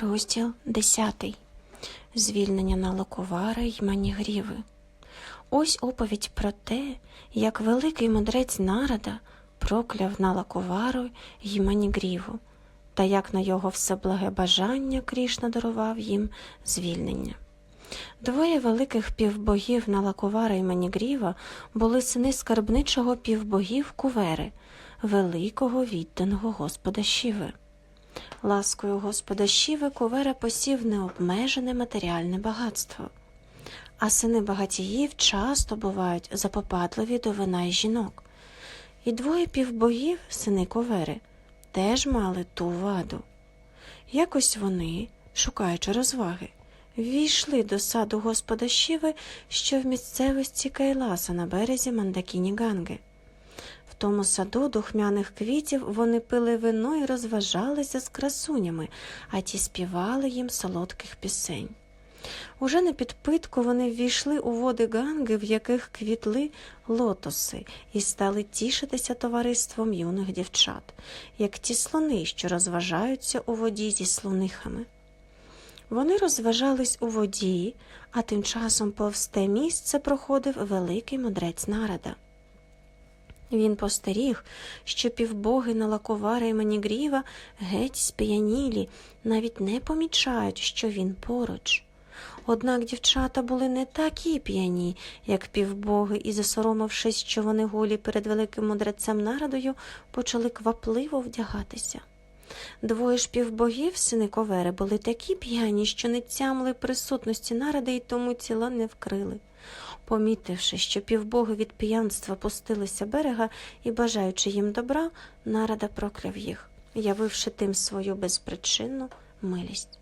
Розділ 10. Звільнення Налоковара й Манігріви. Ось оповідь про те, як великий мудрець Нарада прокляв Налаковару й Манігріву, та як на його всеблаге бажання Крішна дарував їм звільнення. Двоє великих півбогів Налаковара й Манігріва були сини скарбничого півбогів Кувери, великого відданого Господа Шіви. Ласкою Господа Шіви Кувера посів необмежене матеріальне багатство, а сини багатіїв часто бувають запопадливі до вина й жінок. І двоє півбогів, сини Ковери, теж мали ту ваду. Якось вони, шукаючи розваги, ввійшли до саду Господа Шіви, що в місцевості Кайласа на березі Мандакіні Ганги. Тому саду духмяних квітів вони пили вино і розважалися з красунями, а ті співали їм солодких пісень. Уже на підпитку вони ввійшли у води ганги, в яких квітли лотоси, і стали тішитися товариством юних дівчат, як ті слони, що розважаються у воді зі слонихами. Вони розважались у воді, а тим часом повз те місце проходив великий мудрець нарада. Він постеріг, що півбоги на Налаковара і Манігріва геть сп'янілі, навіть не помічають, що він поруч. Однак дівчата були не такі п'яні, як півбоги, і, засоромившись, що вони голі перед великим мудрецем народою, почали квапливо вдягатися. Двоє ж півбогів, сини Ковери, були такі п'яні, що не тямли присутності народи і тому тіло не вкрили. Помітивши, що півбоги від п'янства пустилися берега і, бажаючи їм добра, нарада прокляв їх, явивши тим свою безпричинну милість.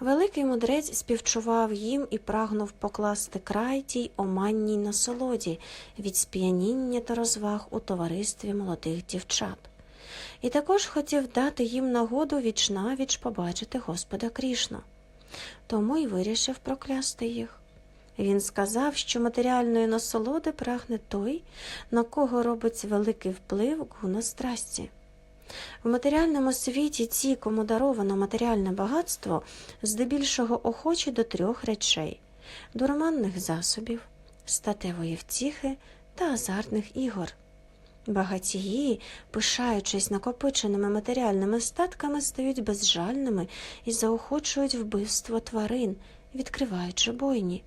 Великий мудрець співчував їм і прагнув покласти край тій оманній насолоді від сп'яніння та розваг у товаристві молодих дівчат. І також хотів дати їм нагоду вічнавіч побачити Господа Крішну. Тому й вирішив проклясти їх. Він сказав, що матеріальної насолоди прагне той, на кого робить великий вплив гуна страсті. В матеріальному світі ті, кому даровано матеріальне багатство, здебільшого охочі до трьох речей дурманних засобів, статевої втіхи та азартних ігор. Багатії, пишаючись накопиченими матеріальними статками, стають безжальними і заохочують вбивство тварин, відкриваючи бойні.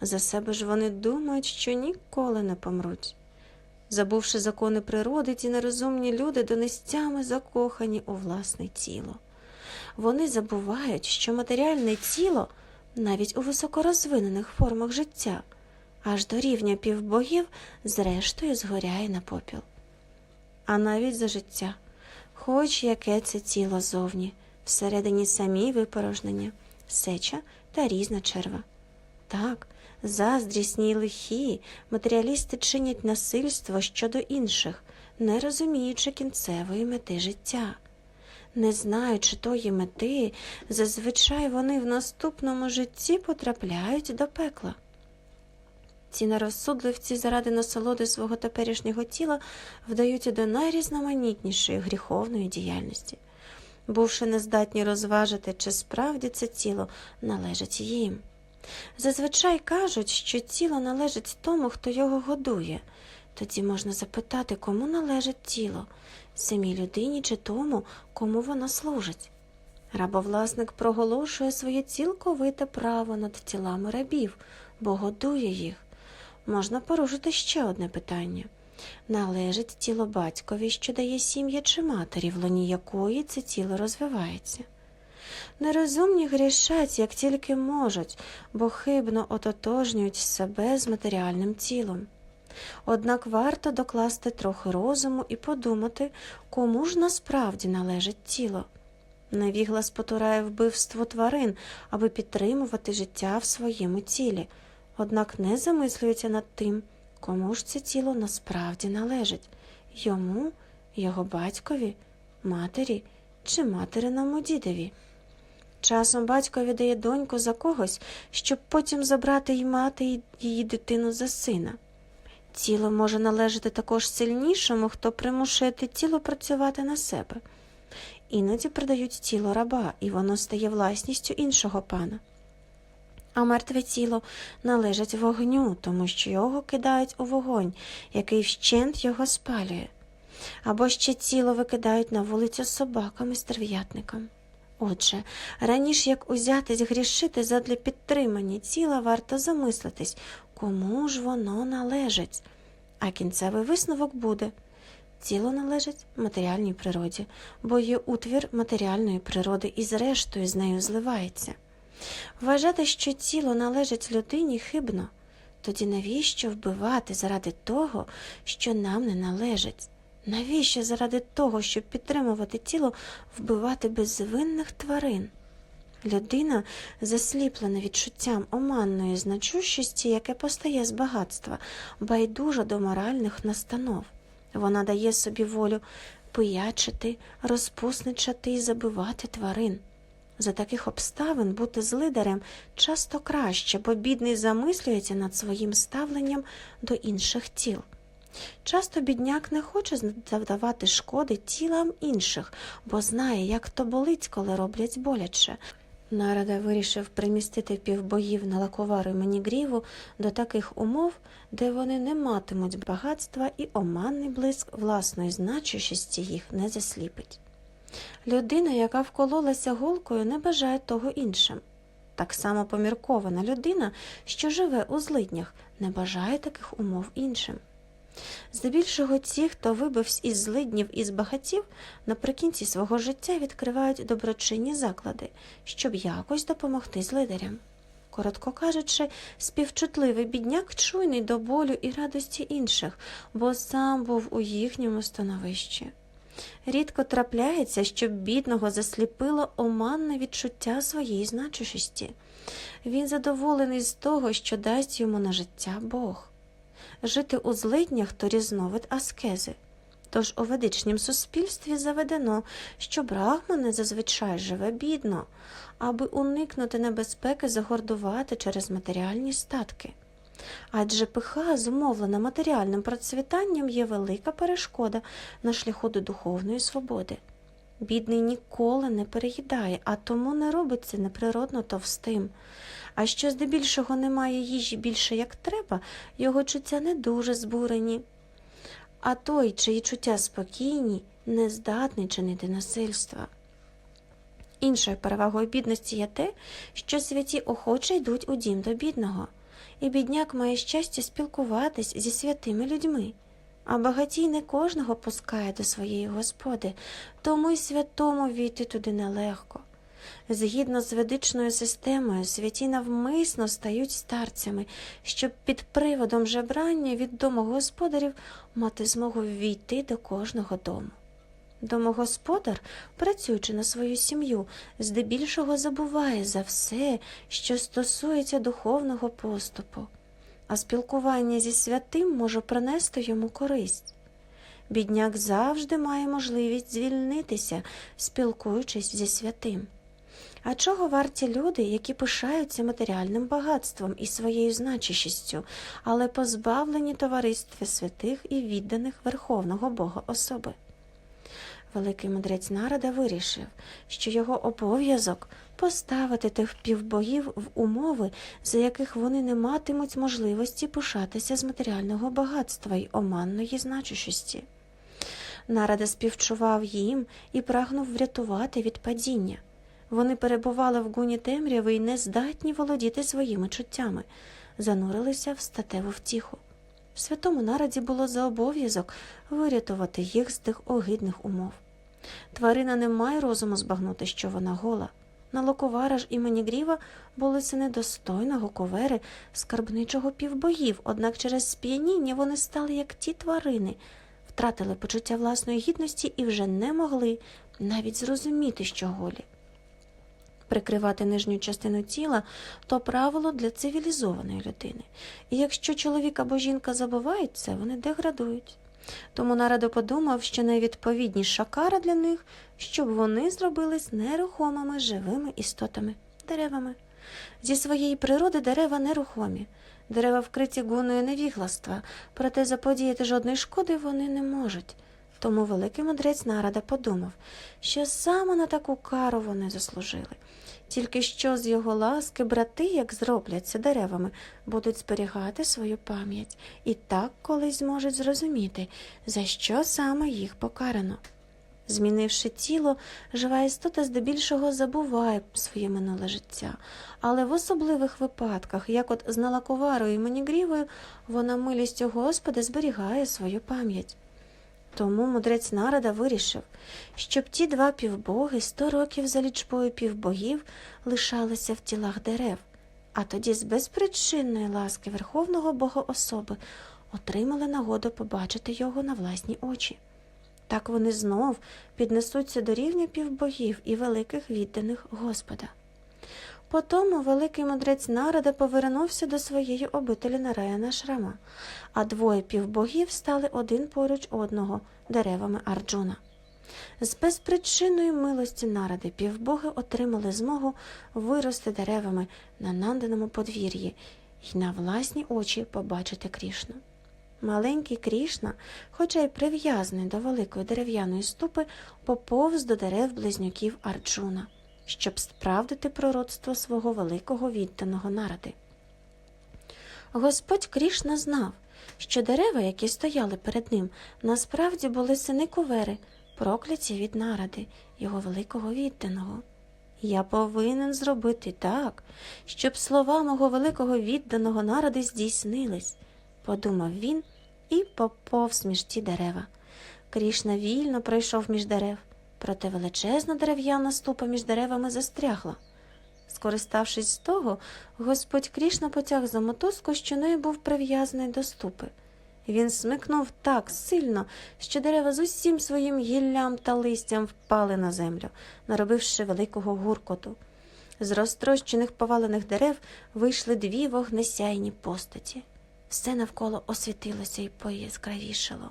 За себе ж вони думають, що ніколи не помруть. Забувши закони природи, ті нерозумні люди донестями закохані у власне тіло. Вони забувають, що матеріальне тіло, навіть у високорозвинених формах життя, аж до рівня півбогів, зрештою згоряє на попіл. А навіть за життя, хоч яке це тіло зовні, всередині самі випорожнення, сеча та різна черва. Так, заздрісні й лихі, матеріалісти чинять насильство щодо інших, не розуміючи кінцевої мети життя. Не знаючи тої мети, зазвичай вони в наступному житті потрапляють до пекла. Ці нерозсудливці заради насолоди свого теперішнього тіла вдаються до найрізноманітнішої гріховної діяльності, бувши нездатні розважити, чи справді це тіло належить їм. Зазвичай кажуть, що тіло належить тому, хто його годує. Тоді можна запитати, кому належить тіло самій людині чи тому, кому воно служить. Рабовласник проголошує своє цілковите право над тілами рабів, бо годує їх. Можна порушити ще одне питання належить тіло батькові, що дає сім'я чи матері, в лоні якої це тіло розвивається. Нерозумні грішать, як тільки можуть, бо хибно ототожнюють себе з матеріальним тілом. Однак варто докласти трохи розуму і подумати, кому ж насправді належить тіло. Невіглас потурає вбивство тварин, аби підтримувати життя в своєму тілі, однак не замислюється над тим, кому ж це тіло насправді належить йому, його батькові, матері чи материному дідові. Часом батько віддає доньку за когось, щоб потім забрати й мати її дитину за сина. Тіло може належати також сильнішому, хто примушує те тіло працювати на себе. іноді продають тіло раба, і воно стає власністю іншого пана. А мертве тіло належить вогню, тому що його кидають у вогонь, який вщент його спалює. Або ще тіло викидають на вулицю з собаками стерв'ятникам. Отже, раніше як узятись грішити задля підтримання тіла, варто замислитись, кому ж воно належить. А кінцевий висновок буде тіло належить матеріальній природі, бо є утвір матеріальної природи і зрештою з нею зливається. Вважати, що тіло належить людині, хибно. Тоді навіщо вбивати заради того, що нам не належить? Навіщо заради того, щоб підтримувати тіло, вбивати безвинних тварин? Людина, засліплена відчуттям оманної значущості, яке постає з багатства, байдужа до моральних настанов. Вона дає собі волю пиячити, розпусничати і забивати тварин. За таких обставин бути злидарем часто краще, бо бідний замислюється над своїм ставленням до інших тіл. Часто бідняк не хоче завдавати шкоди тілам інших, бо знає, як то болить, коли роблять боляче. Нарада вирішив примістити півбоїв на лаковару Менігріву до таких умов, де вони не матимуть багатства і оманний блиск власної значущості їх не засліпить. Людина, яка вкололася голкою, не бажає того іншим. Так само поміркована людина, що живе у злиднях, не бажає таких умов іншим. Здебільшого ті, хто вибився із злиднів і з багатів, наприкінці свого життя відкривають доброчинні заклади, щоб якось допомогти злидарям. Коротко кажучи, співчутливий бідняк чуйний до болю і радості інших, бо сам був у їхньому становищі. Рідко трапляється, щоб бідного засліпило оманне відчуття своєї значущості. Він задоволений з того, що дасть йому на життя Бог. Жити у злиднях то різновид аскези. Тож у ведичнім суспільстві заведено, що брахмани зазвичай живе бідно, аби уникнути небезпеки загордувати через матеріальні статки. Адже пиха, зумовлена матеріальним процвітанням, є велика перешкода на шляху до духовної свободи. Бідний ніколи не переїдає, а тому не робиться неприродно товстим. А що здебільшого немає їжі більше як треба, його чуття не дуже збурені. А той, чиї чуття спокійні, не здатний чинити насильства. Іншою перевагою бідності є те, що святі охоче йдуть у дім до бідного, і бідняк має щастя спілкуватись зі святими людьми. А багатій не кожного пускає до своєї господи, тому й святому війти туди нелегко. Згідно з ведичною системою, святі навмисно стають старцями, щоб під приводом жебрання від домогосподарів мати змогу ввійти до кожного дому. Домогосподар, працюючи на свою сім'ю, здебільшого забуває за все, що стосується духовного поступу, а спілкування зі святим може принести йому користь. Бідняк завжди має можливість звільнитися, спілкуючись зі святим. А чого варті люди, які пишаються матеріальним багатством і своєю значущістю, але позбавлені товариства святих і відданих Верховного Бога особи? Великий мудрець народа вирішив, що його обов'язок поставити тих півбогів в умови, за яких вони не матимуть можливості пишатися з матеріального багатства й оманної значущості. Нарада співчував їм і прагнув врятувати від падіння. Вони перебували в гуні темряви і не здатні володіти своїми чуттями, занурилися в статеву втіху. Святому нараді було за обов'язок вирятувати їх з тих огидних умов. Тварина не має розуму збагнути, що вона гола. На локовара ж імені Гріва були сини достойного ковери скарбничого півбоїв, однак через сп'яніння вони стали як ті тварини, втратили почуття власної гідності і вже не могли навіть зрозуміти, що голі. Прикривати нижню частину тіла то правило для цивілізованої людини. І якщо чоловік або жінка забувають це, вони деградують. Тому нарадо подумав, що найвідповідніша кара для них, щоб вони зробились нерухомими живими істотами, деревами. Зі своєї природи дерева нерухомі, дерева вкриті гуною невігластва, проте заподіяти жодної шкоди вони не можуть. Тому великий мудрець Нарада подумав, що саме на таку кару вони заслужили. Тільки що з його ласки брати, як зробляться деревами, будуть зберігати свою пам'ять і так колись зможуть зрозуміти, за що саме їх покарано. Змінивши тіло, жива істота здебільшого забуває своє минуле життя, але в особливих випадках, як от з налаковарою і манігрівою, вона милістю Господа зберігає свою пам'ять. Тому мудрець Нарада вирішив, щоб ті два півбоги сто років за лічбою півбогів лишалися в тілах дерев, а тоді з безпричинної ласки Верховного Бога особи отримали нагоду побачити його на власні очі. Так вони знов піднесуться до рівня півбогів і великих відданих Господа. Потому великий мудрець Нарада повернувся до своєї обителі Нараяна Шрама, а двоє півбогів стали один поруч одного деревами Арджуна. З безпричинної милості наради півбоги отримали змогу вирости деревами на нанданому подвір'ї і на власні очі побачити Крішну. Маленький Крішна, хоча й прив'язаний до великої дерев'яної ступи, поповз до дерев близнюків Арджуна, щоб справдити пророцтво свого великого відданого наради. Господь Крішна знав, що дерева, які стояли перед ним, насправді були сини Кувери, прокляті від наради, його великого відданого. Я повинен зробити так, щоб слова мого великого відданого наради здійснились, подумав він і поповз між ті дерева. Крішна вільно пройшов між дерев, проте величезна дерев'яна ступа між деревами застрягла. Скориставшись з того, господь Крішна потяг за мотузку, що нею був прив'язаний до ступи. Він смикнув так сильно, що дерева з усім своїм гіллям та листям впали на землю, наробивши великого гуркоту. З розтрощених повалених дерев вийшли дві вогнесяйні постаті. Все навколо освітилося і пояскравішало.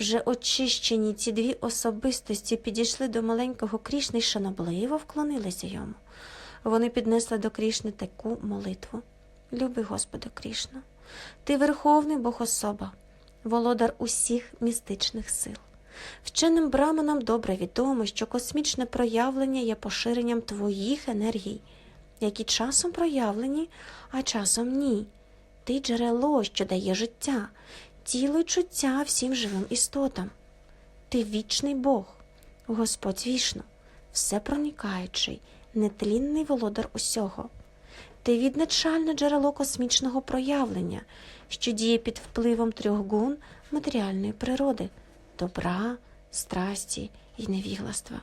Вже очищені ці дві особистості підійшли до маленького Крішни й шанобливо вклонилися йому. Вони піднесли до Крішни таку молитву. Люби Господи Крішна, ти верховний Бог особа, володар усіх містичних сил. Вченим браманам добре відомо, що космічне проявлення є поширенням твоїх енергій, які часом проявлені, а часом ні. Ти джерело, що дає життя, тіло й чуття всім живим істотам. Ти вічний Бог, Господь вішну, всепроникаючий, нетлінний володар усього. Ти відначальне джерело космічного проявлення, що діє під впливом трьох гун матеріальної природи добра, страсті і невігластва.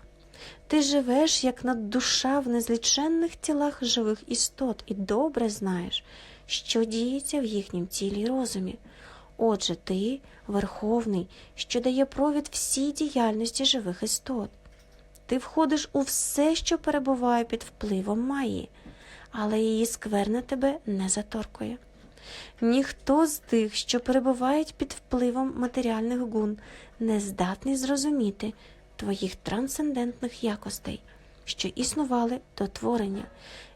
Ти живеш як наддуша в незліченних тілах живих істот і добре знаєш, що діється в їхнім тілі й розумі. Отже, ти верховний, що дає провід всій діяльності живих істот. Ти входиш у все, що перебуває під впливом Маї, але її скверна тебе не заторкує. Ніхто з тих, що перебувають під впливом матеріальних гун, не здатний зрозуміти твоїх трансцендентних якостей, що існували до творення,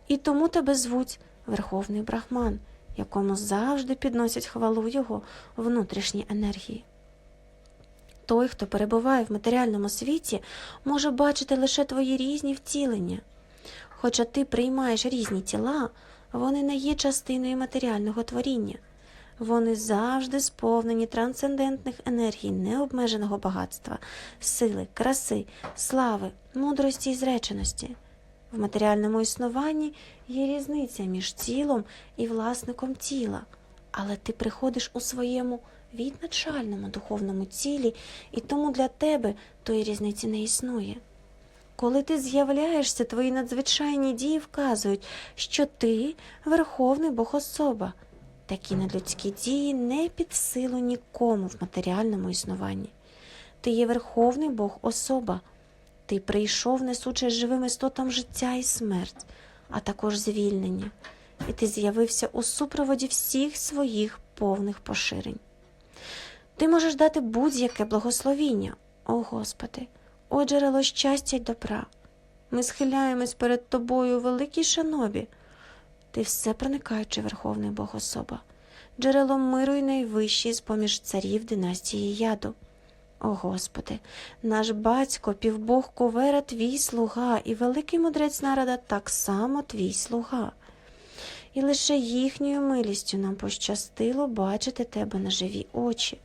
і тому тебе звуть Верховний Брахман, якому завжди підносять хвалу його внутрішні енергії. Той, хто перебуває в матеріальному світі, може бачити лише твої різні втілення. Хоча ти приймаєш різні тіла, вони не є частиною матеріального творіння. Вони завжди сповнені трансцендентних енергій необмеженого багатства, сили, краси, слави, мудрості і зреченості. В матеріальному існуванні є різниця між тілом і власником тіла, але ти приходиш у своєму відначальному духовному тілі, і тому для тебе тої різниці не існує. Коли ти з'являєшся, твої надзвичайні дії вказують, що ти верховний Бог особа. Такі надлюдські дії не під силу нікому в матеріальному існуванні. Ти є верховний Бог особа. Ти прийшов, несучи живим істотам життя і смерть, а також звільнення, і ти з'явився у супроводі всіх своїх повних поширень. Ти можеш дати будь-яке благословіння, о Господи, о джерело щастя й добра. Ми схиляємось перед Тобою у великій шанобі. Ти все проникаючи Верховний Бог особа, джерело миру й найвищий з поміж царів династії яду. О Господи, наш батько, півбог Ковера, твій слуга, і великий мудрець народа так само твій слуга. І лише їхньою милістю нам пощастило бачити тебе на живі очі.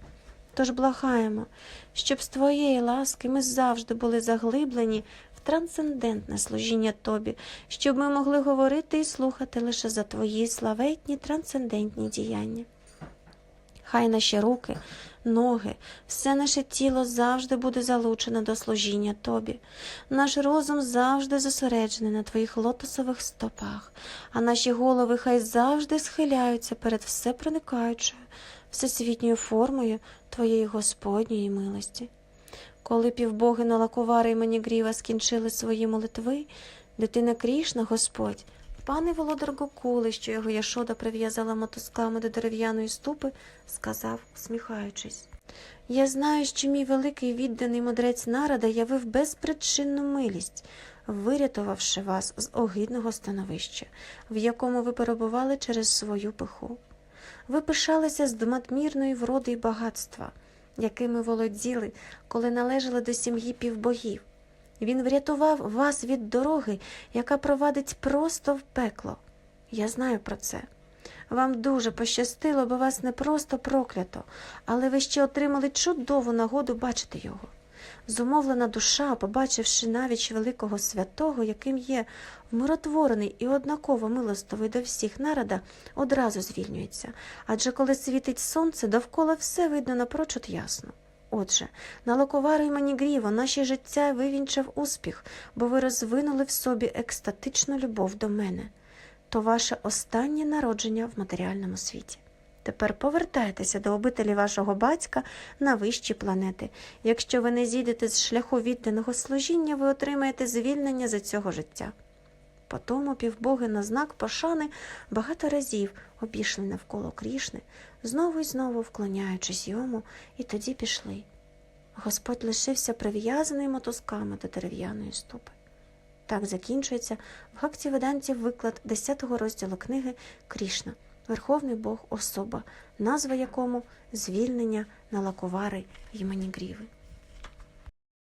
Тож благаємо, щоб з твоєї ласки ми завжди були заглиблені в трансцендентне служіння тобі, щоб ми могли говорити і слухати лише за твої славетні трансцендентні діяння. Хай наші руки, ноги, все наше тіло завжди буде залучено до служіння Тобі. Наш розум завжди зосереджений на Твоїх лотосових стопах, а наші голови хай завжди схиляються перед всепроникаючою, всесвітньою формою Твоєї Господньої милості. Коли півбоги Налакувари і Манігріва скінчили свої молитви, дитина Крішна, Господь, пане володар Гокули, що його Яшода прив'язала мотузками до дерев'яної ступи, сказав, усміхаючись. Я знаю, що мій великий відданий мудрець Нарада явив безпричинну милість, вирятувавши вас з огидного становища, в якому ви перебували через свою пиху. Ви пишалися з надмірної вроди й багатства, якими володіли, коли належали до сім'ї півбогів. Він врятував вас від дороги, яка провадить просто в пекло. Я знаю про це. Вам дуже пощастило, бо вас не просто проклято, але ви ще отримали чудову нагоду бачити його. Зумовлена душа, побачивши навіть великого святого, яким є вмиротворений і однаково милостивий до всіх народа, одразу звільнюється. Адже коли світить сонце, довкола все видно напрочуд ясно. Отже, на локовару й манігріво наші життя вивінчав успіх, бо ви розвинули в собі екстатичну любов до мене. То ваше останнє народження в матеріальному світі. Тепер повертайтеся до обителі вашого батька на вищі планети. Якщо ви не зійдете з шляху відданого служіння, ви отримаєте звільнення за цього життя. Потому півбоги на знак пошани багато разів обійшли навколо Крішни, знову й знову вклоняючись йому, і тоді пішли. Господь лишився прив'язаний мотузками до дерев'яної ступи. Так закінчується в Гакті Веданті виклад 10 розділу книги Крішна, Верховний Бог особа, назва якому звільнення на лакувари й манігріви.